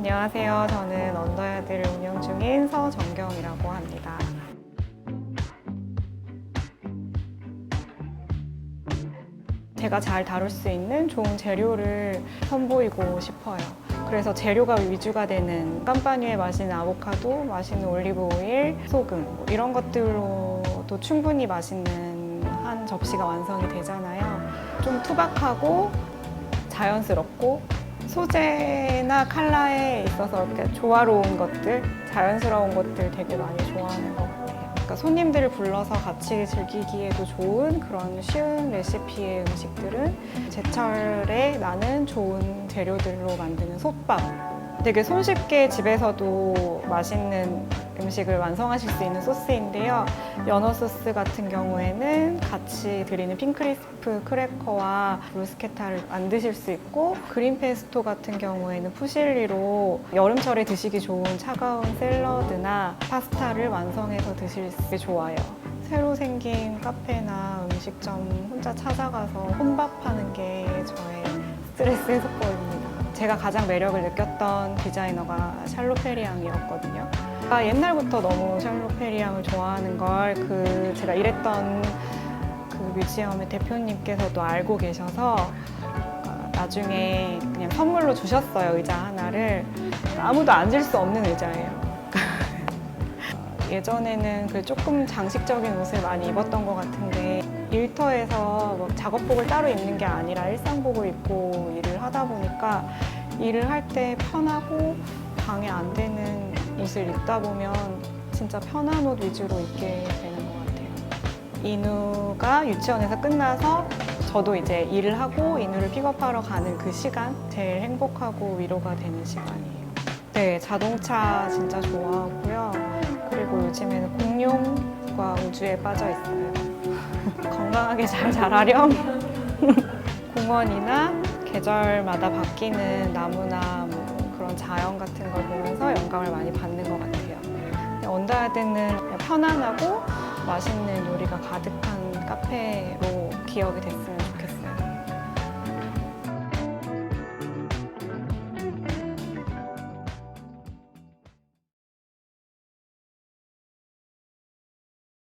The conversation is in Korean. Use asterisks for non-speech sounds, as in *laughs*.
안녕하세요. 저는 언더야드를 운영 중인 서정경이라고 합니다. 제가 잘 다룰 수 있는 좋은 재료를 선보이고 싶어요. 그래서 재료가 위주가 되는 깜파뉴에 맛있는 아보카도, 맛있는 올리브 오일, 소금 뭐 이런 것들로도 충분히 맛있는 한 접시가 완성이 되잖아요. 좀 투박하고 자연스럽고 소재나 컬러에 있어서 이렇게 조화로운 것들, 자연스러운 것들 되게 많이 좋아하는 것 같아요. 그러니까 손님들을 불러서 같이 즐기기에도 좋은 그런 쉬운 레시피의 음식들은 제철에 나는 좋은 재료들로 만드는 솥밥. 되게 손쉽게 집에서도 맛있는 음식을 완성하실 수 있는 소스인데요. 연어 소스 같은 경우에는 같이 드리는 핑크리스프 크래커와 브루스케타를 만드실 수 있고 그린 페스토 같은 경우에는 푸실리로 여름철에 드시기 좋은 차가운 샐러드나 파스타를 완성해서 드실 수 좋아요. 새로 생긴 카페나 음식점 혼자 찾아가서 혼밥하는 게 저의 스트레스 해소법입니다. 제가 가장 매력을 느꼈던 디자이너가 샬로 페리앙이었거든요. 아, 옛날부터 너무 샬로 페리앙을 좋아하는 걸 그 제가 일했던 그 뮤지엄의 대표님께서도 알고 계셔서 어, 나중에 그냥 선물로 주셨어요 의자 하나를 아무도 앉을 수 없는 의자예요. 예전에는 그 조금 장식적인 옷을 많이 입었던 것 같은데 일터에서 뭐 작업복을 따로 입는 게 아니라 일상복을 입고 일을 하다 보니까 일을 할 때 편하고 방해 안 되는 옷을 입다 보면 진짜 편한 옷 위주로 입게 되는 것 같아요. 인우가 유치원에서 끝나서 저도 이제 일을 하고 인우를 픽업하러 가는 그 시간 제일 행복하고 위로가 되는 시간이에요. 네, 자동차 진짜 좋아하고요. 그리고 요즘에는 공룡과 우주에 빠져 있어요. *laughs* 건강하게 잘 자라렴. *laughs* 공원이나 계절마다 바뀌는 나무나 뭐 그런 자연 같은 걸 보면서 영감을 많이 받는 것 같아요. 언더야드는 편안하고 맛있는 요리가 가득한 카페로 기억이 됐으면